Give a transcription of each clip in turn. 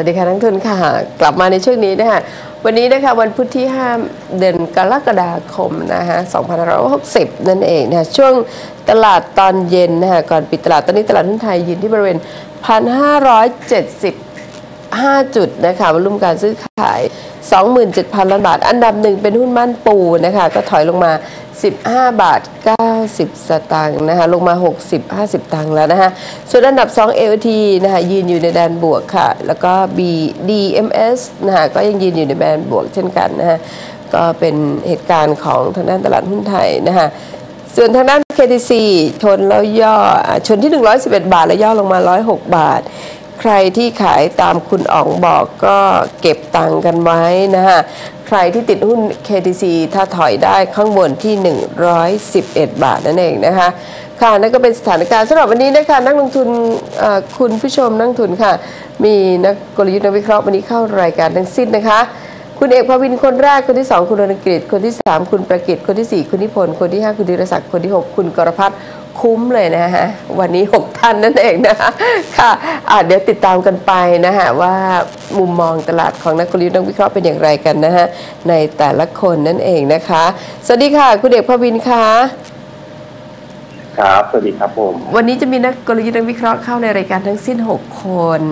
วัสดีค่ะนักทุนค่ะ กลับมาในช่วงนี้นะคะวันนี้นะคะวันพุธที่ 5 เดือนกรกฎาคมนะคะ2560 นั่นเองนะคะช่วงตลาดตอนเย็นนะคะก่อนปิดตลาดตอนนี้ตลาดหุ้นไทยยืนที่บริเวณ 1,575 จุดนะคะวอลุ่มการซื้อขาย 27,000ล้านบาท อันดับหนึ่งเป็นหุ้นมั่นปูนะคะก็ถอยลงมา 15 บาท 90 สตางค์นะคะลงมา 60 50 ตังค์แล้วนะคะส่วนอันดับ 2 LT นะคะยืนอยู่ในแดนบวกค่ะ แล้วก็ B DMS นะคะก็ยังยืนอยู่ในแดนบวกเช่นกันนะคะก็เป็นเหตุการณ์ของทางด้านตลาดหุ้นไทยนะคะส่วนทางด้าน KTC ชนแล้วย่อชนที่ 111 บาท แล้วย่อลงมา 106 บาท ใครที่ขายตามคุณอ๋องบอกก็เก็บตังค์กันไว้นะฮะ ใครที่ติดหุ้น KTC ถ้าถอยได้ข้างบนที่ 111 บาทนั่นเองนะคะ ค่ะนั่นก็เป็นสถานการณ์สำหรับวันนี้นะคะนักลงทุนคุณผู้ชมนักทุนค่ะ มีนักกลยุทธ์นักวิเคราะห์วันนี้เข้ารายการทั้งสิ้นนะคะคุณเอกภวินคนแรกคนที่ 2 คุณรณกฤษคนที่ 3 คุณประกิตคนที่ 4 คุณนิพนธ์คนที่ 5 คุณธีรศักดิ์คนที่ 6 คุณกรพัฒน์คุ้มเลยนะฮะ วันนี้ 6 ท่านนั่นเองนะคะค่ะอะเดี๋ยวติดตามกันไปนะฮะ ว่ามุมมองตลาดของนักกลยุทธ์นักวิเคราะห์เป็นอย่างไรกันนะฮะ ในแต่ละคนนั่นเองนะคะ สวัสดีค่ะ คุณเอกภวินค่ะครับ สวัสดีครับผม วันนี้จะมีนักกลยุทธ์นักวิเคราะห์เข้าในรายการทั้งสิ้น 6 คน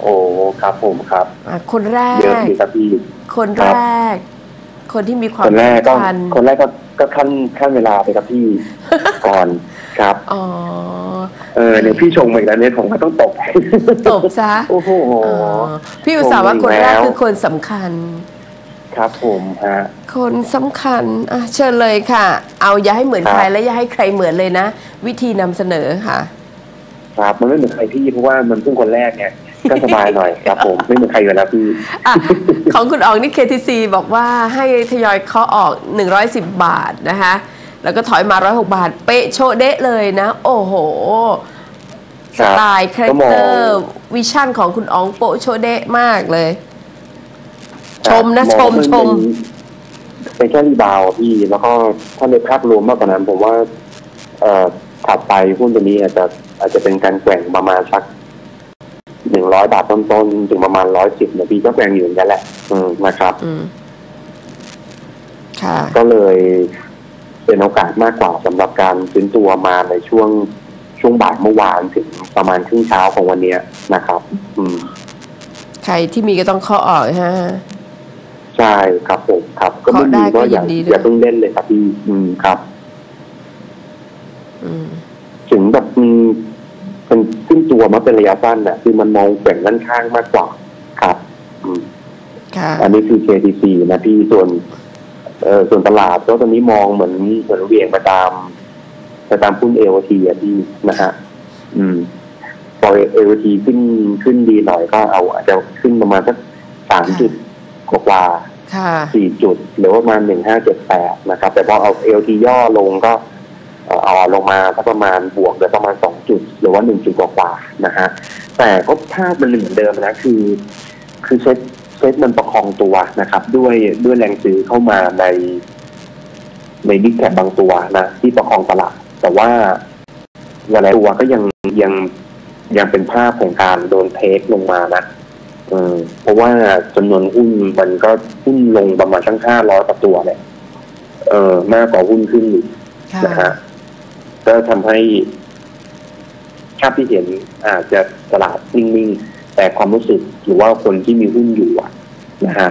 โอ้ครับผมครับอะคนแรเยอะกดีครับพี่คนครัแรบก คนที่มีควาคมนแรกก็สำคัญคนแรกก็ก็ขั้นขั้นเวลาไปครับพี่ก่อนครับอ๋อเออเนี่ยพี่ชงมาอีกแล้วเนี่ยผมก็ต้องตกตบซะโอ้โหอ๋อพี่อุตส่าห์ว่าคนแรกคือคนสำคัญ ครับผมฮะคนสำคัญอะเชิญเลยค่ะ เอาอย่าให้เหมือนครับใครและอย่าให้ใครเหมือนเลยนะ วิธีนำเสนอค่ะ ครับมันไม่เหมือนใครพี่เพราะว่ามันเพิ่งคนแรกไง ก็สบายหน่อยครับผมไม่เหมือนใครอยู่แล้วพี่อะของคุณออกนี่ KTC บอกว่าให้ทยอยเคาะออก 110 บาทนะคะ แล้วก็ถอยมา 106 บาท เป๊ะโชะเดะเลยนะ โอ้โหคสรับไตล์คาแรก็คมองเตอร์วิชั่นของคุณอ๋องโปะโชะเดะมากเลย ชมนะครับชมองว่าชมเป็นเป็นแค่รีบาวด์อะพี่ แล้วก็ถ้าในภาพรวมมากกว่านั้น ผมว่าเอ่อถัดไปหุ้นตัวนี้อาจจะอาจจะเป็นการแกว่งประมาณสัก หนึ่งร้อยบาทต้นๆถึงประมาณร้อยสิบนะพี่ก็แกว่งอยู่อย่างนั้นแหละ อืมนะครับอืมค่ะก็เลยเป็นโอกาสมากกว่าสำหรับการซื้นตัวมาในช่วงช่วงบ่ายเมื่อวานถึงประมาณครึ่งเช้าของวันเนี้ยนะครับ อืม ใครที่มีก็ต้องเคาะออกฮะใช่ครับผมครับ ก็ไม่ขอได้มีก็ว่าอย่ายินดีด้วยอย่าเพิ่งเล่นเลยครับพี่ อืมครับ อืม ถึงแบบมีเป็นขึ้นตั วมาเป็นระยะสั้นน่ะคือมันมองแกว่งด้านข้างมากกว่าครับอืมค่ะอันนี้คือ KTC นะพี่ส่วนเอ่อส่วนตลาดก็ตอนนี้มองเหมือนเหมือนเหวียงไปตามไปตามหุ้นเอวทีอะพี่นะฮะอืมพอเอวทีขึ้นขึ้นดีหน่อยก็เอาอาจจะขึ้นประมาณสักสามจุดกว่าๆค่ะสี่จุด หรือว่าประมาณหนึ่งห้าเจ็ดแปดนะครับ แต่พอเอาเอลทีย่อลงก็เอ่อเอาลงมาสักประมาณบวกเหลือประมาณสองจุด หรือว่าหนึ่งจุดกว่าๆนะฮะแต่ก็ภาพมันเหมือนเดิมนะคือ คือเซตเซตมันประคองตัวนะครับ ด้วยด้วยแรงซื้อเข้ามาในในบิ๊กแคปบางตัวนะที่ประคองตลาด แต่ว่าหลายตัวก็ยังยังยังเป็นภาพของการโดนเทคลงมานะเออเพราะว่าจำนวนหุ้นมันก็หุ้นลงประมาณทั้งห้าร้อยกว่าตัวเนี่ยเออมากกว่าหุ้นขึ้นอีกค่ะนะฮะ ก็ทำให้ภาพที่เห็นอาจจะตลาดนิ่งๆ แต่ความรู้สึกหรือว่าคนที่มีหุ้นอยู่อะนะฮะ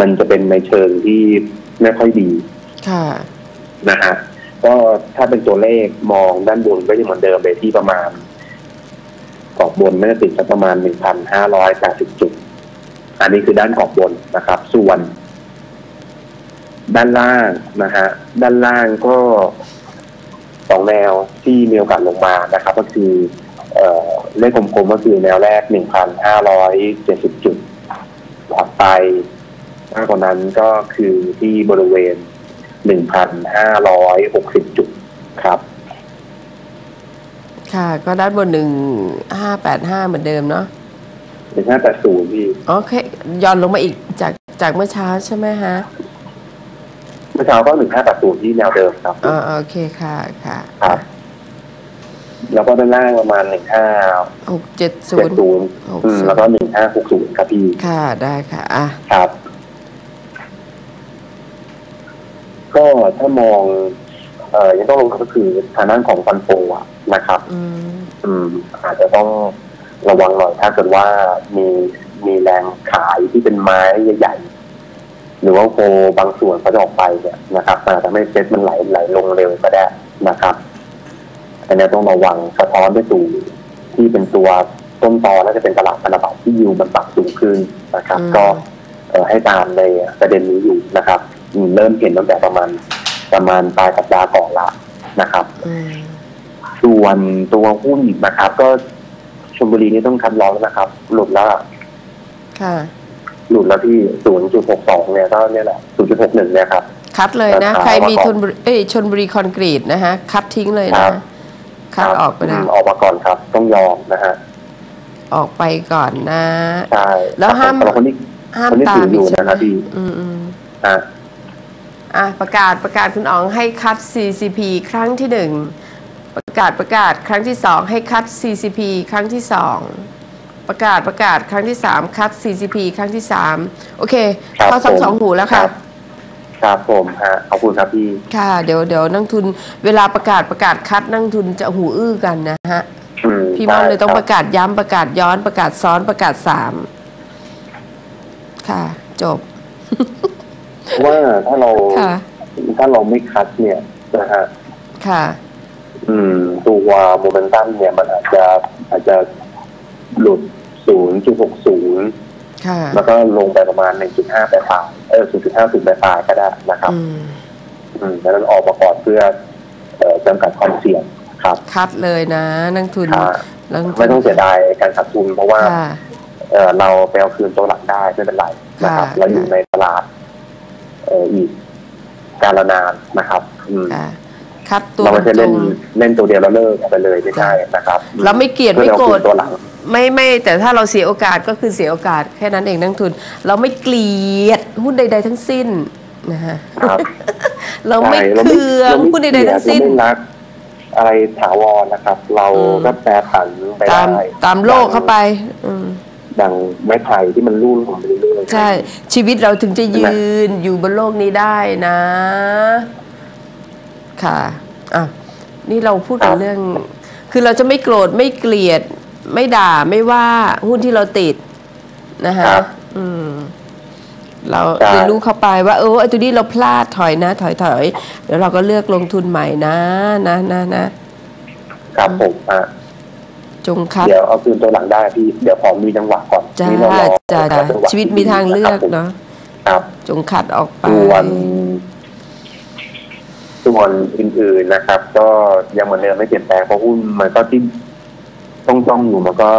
มันจะเป็นในเชิงที่ไม่ค่อยดีค่ะนะฮะก็ถ้าเป็นตัวเลขมองด้านบนก็ยังเหมือนเดิมไปที่ประมาณกรอบบนไม่ได้ติดสักประมาณหนึ่งพันห้าร้อยแปดสิบจุด อันนี้คือด้านกรอบบนนะครับ ส่วน ด้านล่างนะฮะด้านล่างก็ สองแนวที่มีโอกาสลงมานะครับ ก็คือเอ่อเลขกลมๆก็คือแนวแรกหนึ่งพันห้าร้อยเจ็ดสิบจุดถัดไปมากกว่านั้นก็คือที่บริเวณหนึ่งพันห้าร้อยหกสิบจุดครับ ค่ะ ก็ด้านบนหนึ่งห้าแปดห้าเหมือนเดิมเนาะหนึ่งห้าแปดศูนย์พี่ โอเคย้อนลงมาอีกจากจากเมื่อเช้าใช่ไหมฮะเมื่อเช้าก็หนึ่งห้าแปดศูนย์ที่แนวเดิมครับอ่าโอเคค่ะค่ะครับแล้วก็ด้านล่างประมาณหนึ่งห้าหกเจ็ดศูเจ็นดย์ศูนย์หกอืมศูนย์แล้วก็หนึ่งห้าหกศูนย์ครับพี่ ค่ะได้ค่ะอะครับ ก็ถ้ามอง เอ่อยังต้องลงก็คือทางด้านของฟันโฟอะนะครับอืมอืม อาจจะต้องระวังหน่อยถ้าเกิดว่ามีมีแรงขายที่เป็นไม้ใหญ่ๆ หรือว่าโฟบางส่วนเขาจะออกไปเนี่ยนะครับอาจจะไม่เซ็ตมันไหลไหลลงเร็วก็ได้นะครับอันนี้ต้องระวังสะท้อนด้วยตูที่เป็นตัวต้นตอแล้วจะเป็นตลาดพันธบัตรที่ยิวมันปรับสูงขึ้นนะครับอืมก็เอ่อให้ตามในประเด็นนี้อยู่นะครับอืมเริ่มเห็นตั้งแต่ประมาณประมาณปลายสัปดาห์ก่อนละนะครับอืมส่วนตัวหุ้นนะครับ ก็ชลบุรีนี่ต้องคัดล้อแล้วนะครับ หลุดแล้วอะค่ะ หลุดแล้วที่0.62เนี่ยก็เนี่ยแหละ0.61เนี่ยครับ คัดเลยนะราคาใครมีว่าก่อนทุนบุรีเอ้ยชนบุรีคอนกรีตนะฮะ คัดทิ้งเลยครันะบคัดออกไปอืนะมออกมาก่อนครับ ต้องยอมนะฮะ ออกไปก่อนนะ ใช่ แล้วห้ามสำหรับคนที่ห้ามคนที่ตาถืมออยู่ใช่ไหมนะครับพี่อืมอืมอะอะประกาศประกาศคุณอ๋องให้คัด CCP ครั้งที่หนึ่งประกาศประกาศครั้งที่สองให้คัด CCP ครั้งที่สอง ประกาศประกาศครั้งที่สามคัด CCP ครั้งที่สามโอเคครับเข้าทั้งผมสองหูแล้วครัค่ะบครับผมฮะขอบคุณครับพี่ ค่ะ เดี๋ยวเดี๋ยวนักทุนเวลาประกาศประกาศคัดนักทุนจะหูอื้อกันนะฮะ อืมพี่มอนเลยต้องได้ประกาศย้ำประกาศย้อนประกาศซ้อนประกาศสามค่ะ จบ เพราะว่าถ้าเราค่ะ ถ้าเราไม่คัดเนี่ยนะฮะค่ะ อืม ตัวโมเมนตัมเนี่ยมันอาจจะอาจจะหลุด0.60 ค่ะแล้วก็ลงไปประมาณ 1.5ไปปลายเออ0.5ถึงไปปลายก็ได้นะครับ อืมอืมดังนั้นออกมาก่อนเพื่อเอ่อจำกัดความเสี่ยงครับคัดเลยนะ นักทุนค่ะนักทุนไม่ต้องเสียดายการขาดทุนเพราะว่า ค่ะ เอ่อเราไปเอาคืนตัวหลังได้ไม่เป็นไรนะครับ ค่ะ เราอยู่ในตลาดเอ่ออีกการละนานนะครับ อืม ค่ะ คัดตัวเราไม่ใช่ตรเล่นงเล่นตัวเดียวแล้วเลิกไปเลยไม่ใช่นะครับเราไม่เกลียดพื่อไม่อาโกรธคืนตัวหลังไม่ไม่แต่ถ้าเราเสียโอกาสก็คือเสียโอกาสแค่นั้นเองนักทุน เราไม่เกลียดหุ้นใด ๆ ทั้งสิ้นนะฮะครับเราไม่ใช่เคืองเราไม่หุ้นใดๆทั้งสิ้นเราไม่รักอะไรถาวรนะครับ เราอืมก็แปรผันไปตามได้ตามโลกเข้าไป อืมดังไม้ไผ่ที่มันรุ่นของไปเรื่อยๆใช่ ชีวิตเราถึงจะยืนอยู่บนโลกนี้ได้นะ ค่ะอะนี่เราพูดกันเรื่อง คือเราจะไม่โกรธไม่เกลียด ไม่ด่าไม่ว่าหุ้นที่เราติดนะฮะครับอืม เราใช่เรียนรู้เข้าไปว่าเออไอ้ตัวนี้เราพลาดถอยนะ ถอยถอยเดี๋ยวเราก็เลือกลงทุนใหม่นะนะนะนะครับผมอะจงคัดเดี๋ยวเอาคืนตัวหลังได้พี่เดี๋ยวขอมีจังหวะก่อนจ้านี่เรารอจ้าขอจังหะชีวิตมีทางเลือกครับผมเนาะครับ จงคัดออกไปส่วน ส่วนอื่นๆนะครับ ก็ยังเหมือนเดิมไม่เปลี่ยนแปลงเพราะหุ้นมันก็ที่ต้องจ้องอยู่มันก็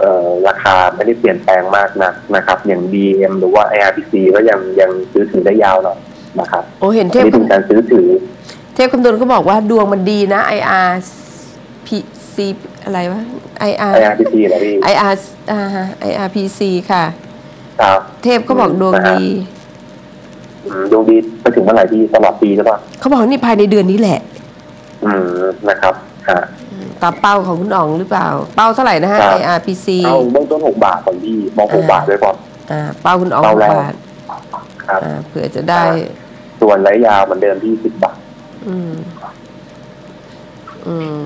เอ่อราคาไม่ได้เปลี่ยนแปลงมากนักนะครับ อย่าง DM หรือว่า IRPC ก็ยังยังซื้อถือได้ยาวหน่อยนะครับโอ้เห็นเทอันพนี้เป็นการซื้อถือ เทพคำนวณก็บอกว่าดวงมันดีนะ IR PC อะไรวะ IR IRPC เหรอพี่ IR อ่าฮะ IRPC ค่ะ ครับ เทพก็บอกดวงดีอืม ดวงดีไปถึงเมื่อไหร่พี่ตลอดปีหรือเปล่าเขาบอกนี่ภายในเดือนนี้แหละ อืมนะครับฮะตามเป้าของคุณอ๋องหรือเปล่า เป้าเท่าไหร่นะฮะครับ IRPC เอาเบื้องต้นหกบาทก่อนพี่มองหกอ่าบาทไว้ก่อนอ่า เป้าคุณอ๋องเป้าแรกบาทครับอ่าเผื่อจะได้ ส่วนระยะยาวเหมือนเดิมที่สิบบาท อืม อืม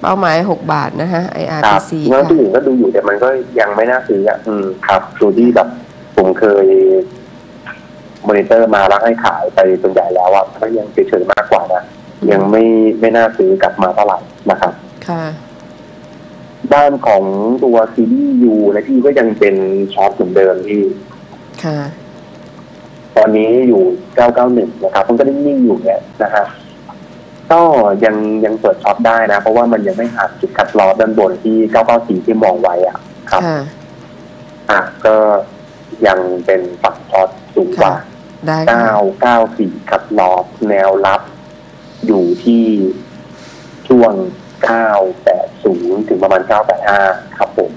เป้าหมายหกบาทนะฮะครับ IRPC เมื่อค่ะที่อื่นก็ดูอยู่แต่มันก็ยังไม่น่าซื้ออะ อืม ครับดูที่แบบผมเคย มอนิเตอร์มาแล้วให้ขายไปส่วนใหญ่แล้วอะก็ยังเฉยๆมากกว่านะยังไม่ไม่น่าซื้อกลับมาเท่าไหร่นะครับ ค่ะ ด้านของตัวซีดียูและที่ก็ยังเป็นช็อตเหมือนเดิมที่ ค่ะ ตอนนี้อยู่ 991 นะครับมันก็นิ่งๆอยู่เนี่ยนะฮะก็ยังยังเปิดช็อตได้นะ เพราะว่ามันยังไม่หักจุดคัดลอสด้านบนที่ 994 ที่มองไว้อะ ครับค่ะอะก็ยังเป็นฝั่งช็อตสูงกว่า ได้ค่ะ994คัดลอสแนวรับ อยู่ที่ช่วง980ถึงประมาณ985ครับผม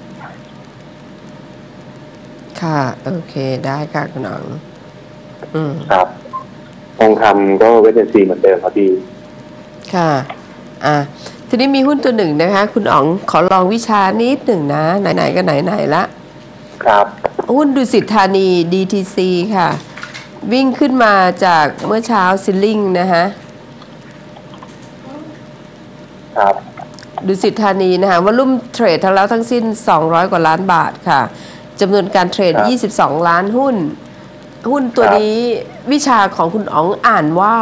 ค่ะ โอเคได้ค่ะคุณอ๋องอืมครับทองคำก็เวทเนซีเหมือนเดิมครับพี่ ค่ะ อะทีนี้มีหุ้นตัวหนึ่งนะคะ คุณอ๋องขอลองวิชานิดหนึ่งนะ ไหนๆก็ไหนๆละ ครับ หุ้นดุสิตธานี DTC ค่ะ วิ่งขึ้นมาจากเมื่อเช้าซิลลิงนะคะครับดุสิตธานีนะคะวอลุ่มเทรดทั้งแล้วทั้งสิ้น 200 กว่าล้านบาทค่ะจำนวนการเทรดครับ22 ล้านหุ้น หุ้นตัวครับนี้วิชาของคุณอ๋องอ่านว่า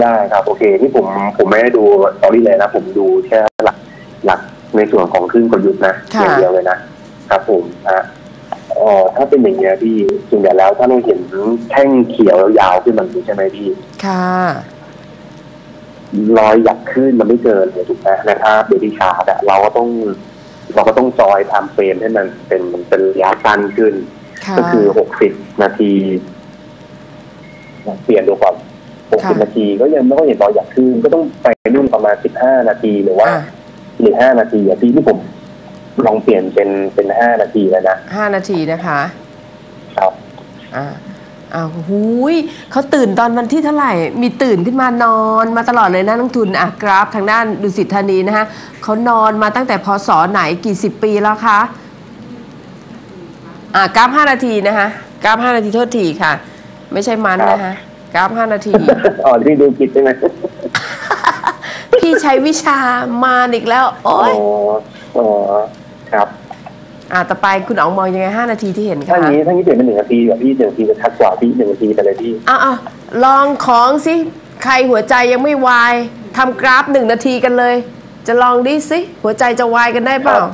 ได้ครับ โอเค ที่ผมผมไม่ได้ดูสตอรี่เลยนะ ผมดูแค่หลักหลักในส่วนของครึ่งกลยุทธ์นะค่ะอย่างเดียวเลยนะครับผมฮะ เอ่อถ้าเป็นอย่างเงี้ยพี่ส่วนใหญ่แล้วถ้าเราเห็นแท่งเขียวยาวขึ้นมันใช่ไหมพี่ค่ะ รอยหยักขึ้นมันไม่เกินเลยถูกไหมนะครับเดลี่ชาร์ดอะเราก็ต้อง เราก็ต้องจอยไทม์เฟรมให้มันเป็นเป็นระยะสั้นขึ้นค่ะก็คือหกสิบนาทีเปลี่ยนดูก่อนหกค่ะสิบนาทีก็ยังไม่ก็เห็นรอยหยักขึ้น ก็ต้องไปนู่นประมาณสิบห้านาทีหรือว่าอะหรือห้านาทีอะพี่ที่ผม ลองเปลี่ยนเป็นเป็นห้านาทีแล้วนะห้านาทีนะคะ ครับ อ่าอ้าวหูยเขาตื่นตอนวันที่เท่าไหร่ มีตื่นขึ้นมานอนมาตลอดเลยนะนักทุนอะกราฟทางด้านดุสิตธานีนะคะเขานอนมาตั้งแต่พศไหนกี่สิบปีแล้วคะอ่ากราฟห้านาทีนะคะกราฟห้านาทีโทษทีค่ะ ไม่ใช่มันนะคะกราฟห้านาทีอ๋อที่ดูผิดใช่ไหมพี่ใช้วิชามาอีกแล้ว โอ้อ๋อยอ๋อ ครับอ่าต่อไปคุณอ๋องมองยังไงห้านาทีที่เห็นถ้าคะอย่างนี้ถ้าอย่างนี้เปลี่ยนเป็นหนึ่งนาทีกับพี่หนึ่งนาทีจะชัดกว่าพี่หนึ่งนาทีไปเลยพี่อะอะลองของสิใครหัวใจยังไม่วายทำกราฟหนึ่งนาทีกันเลย จะลองดิสิหัวใจจะวายกันได้เปล่าครับ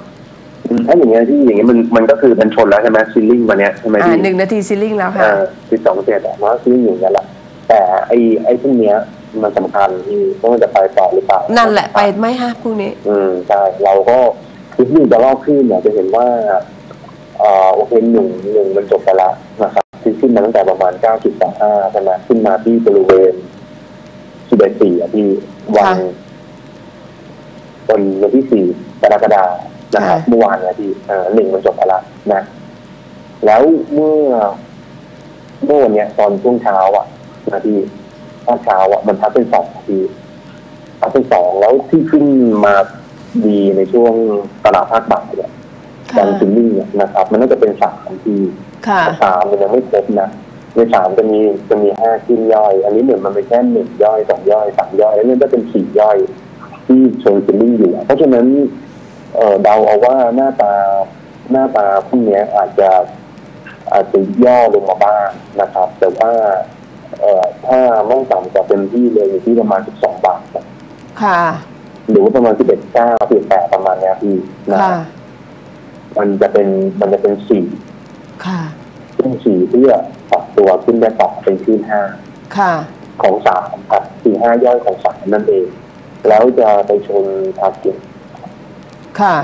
อืมถ้าอย่างเงี้ยที่อย่างเงี้ยมันมันก็คือมันชนแล้วใช่ไหมซีลิ่งมาเนี้ยใช่ไหมอ่าพี่หนึ่งนาทีซิลลิ่งแล้วค่ะอ่าสิบสองเจ็ดอะมันก็ซีลิ่งอย่างเงี้ยแหละแต่ไอ้ไอ้พวกเนี้ยมันสำคัญที่ว่ามันจะไปต่อหรือเปล่านั่นแหละไปไหมฮะพรุ่งนี้ อืมใช่เราก็ คือที่จะลอกขึ้นเนี่ยจะเห็นว่าเอ่อโอเคหนึ่งหนึ่งมันจบไปแล้วนะครับที่ขึ้นมาตั้งแต่ประมาณเก้าจุดสองห้าใช่ไหมขึ้นมาที่บริเวณสิบเอ็ดสี่อะที่วันค่ะวันวันที่สี่กรกฎาคมนะครับค่ะเมื่อวานเนี่ยที่เอ่อหนึ่งมันจบไปแล้วนะ แล้วเมื่อเมื่อวันเนี้ยตอนช่วงเช้าอะนะที่ตอนเช้าอะมันทับเป็นสองทีทับเป็นสองแล้วที่ขึ้นมา ดีในช่วงตลาดภาคบ่ายเนี่ยค่ะการซิลลิ่งเนี่ยนะครับ มันน่าจะเป็นสามทีค่ะสามมันยังไม่ครบนะในสามจะมีจะมีห้าขึ้นย่อย อันนี้เหมือนมันเป็นแค่หนึ่งย่อยสองย่อยสามย่อย แล้วนี่ก็เป็นสี่ย่อย ที่เชิงซิลลิ่งอยู่ เพราะฉะนั้นเอ่อเดาเอาว่าหน้าตาหน้าตาพวกเนี้ยอาจจะอาจจะย่อลงมาบ้างนะครับ แต่ว่าเอ่อถ้าไม่ต่ำกว่าเต็มที่เลยอยู่ที่ประมาณ 12 บาทค่ะ หรือว่าประมาณ11 9 18ประมาณเนี้ยพี่นะค่ะ มันจะเป็นมันจะเป็นสี่ค่ะ ขึ้นสี่เพื่อปรับตัวขึ้นได้ต่อเป็นขึ้นห้าค่ะ ของสามครับสี่ห้าย่อยของสามนั่นเอง แล้วจะไปชนทาร์เก็ตค่ะ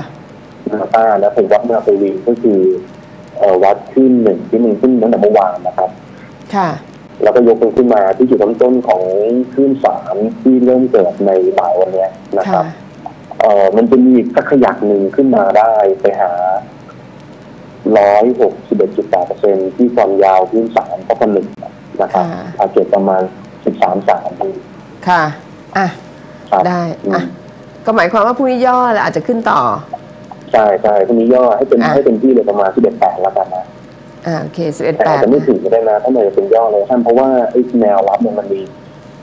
มาต้าแล้วผมวัดมาไปวิ่งก็คือเอ่อวัดขึ้นหนึ่งที่หนึ่งขึ้นตั้งแต่เมื่อวานนะครับ ค่ะ แล้วก็ยกมันขึ้นมาที่จุดเริ่มต้นของขึ้นสามที่เริ่มเกิดในบ่ายวันเนี้ยนะคค่ะรับเอ่อมันจะมีสักขยักหนึ่งขึ้นมาได้ไปหาร้อยหกสิบเอ็ดจุดแปดเปอร์เซ็นที่ความยาวขึ้นสามก็เป็นหนึ่งนะครับค่ะทาร์เก็ตประมาณสิบสามสามค่ะ อะครับได้อือะมก็หมายความว่าพรุ่งนี้ย่อแล้วอาจจะขึ้นต่อ ใช่ใช่พรุ่งนี้ย่อให้เป็นอะให้เป็นที่เลยประมาณสิบเอ็ดแปดแล้วกันนะ อ่าโอเคสิบเอ็ดแต่แปอาจดจะไม่ถึงก็ได้นะถ้ามันจะเป็นย่อเลยท่านเพราะว่าไอ้แนวรับเนี่ยมันมี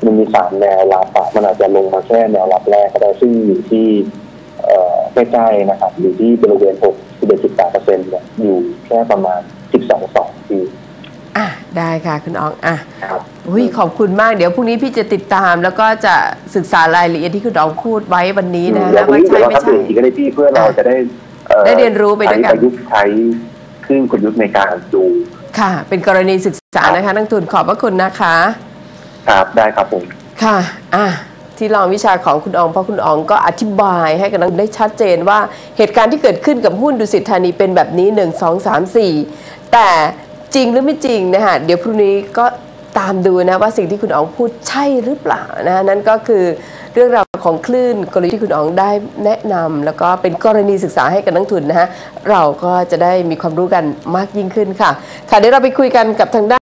มันมีสามแนวรับอะมันอาจจะลงมาแค่แนวรับแรกก็ได้ซึ่งอยู่ที่เอ่อใกล้ๆนะครับอยู่ที่บริเวณ6 11 8เปอร์เซ็นต์เนี่ยอยู่แค่ประมาณ 12 2ทีอะได้ค่ะคุณอ๋องอะครับอุ้ยขอบคุณมากเดี๋ยวพรุ่งนี้พี่จะติดตาม แล้วก็จะศึกษารายละเอียดที่คุณอ๋องพูดไว้วันนี้นะเดี๋ยววันว่านี้ใช่เดี๋ยวเราไม่ทับใช่เรียนอีกก็ได้พี่เพื่อเราจะได้อ่อได้เรียนรู้ไปด้วยกันใช้ประยุกต์ใช้ เครื่องกลยุทธ์ในการดู ค่ะ เป็นกรณีศึกษานะคะนักทุนขอบพระคุณนะคะ ครับได้ครับผม ค่ะ อะที่ลองวิชาของคุณอองเพราะคุณอองก็อธิบายให้กับนักได้ชัดเจนว่าเหตุการณ์ที่เกิดขึ้นกับหุ้นดุสิตธานีเป็นแบบนี้ 1 2 3 4 แต่จริงหรือไม่จริงนะฮะเดี๋ยวพรุ่งนี้ก็ตามดูนะว่าสิ่งที่คุณอองพูดใช่หรือเปล่านะนั่นก็คือ เรื่องราวของคลื่นกลยุทธ์ที่คุณอ๋องได้แนะนำแล้วก็เป็นกรณีศึกษาให้กับนักทุนนะฮะเราก็จะได้มีความรู้กันมากยิ่งขึ้นค่ะค่ะเดี๋ยวเราไปคุยกันกับทางด้าน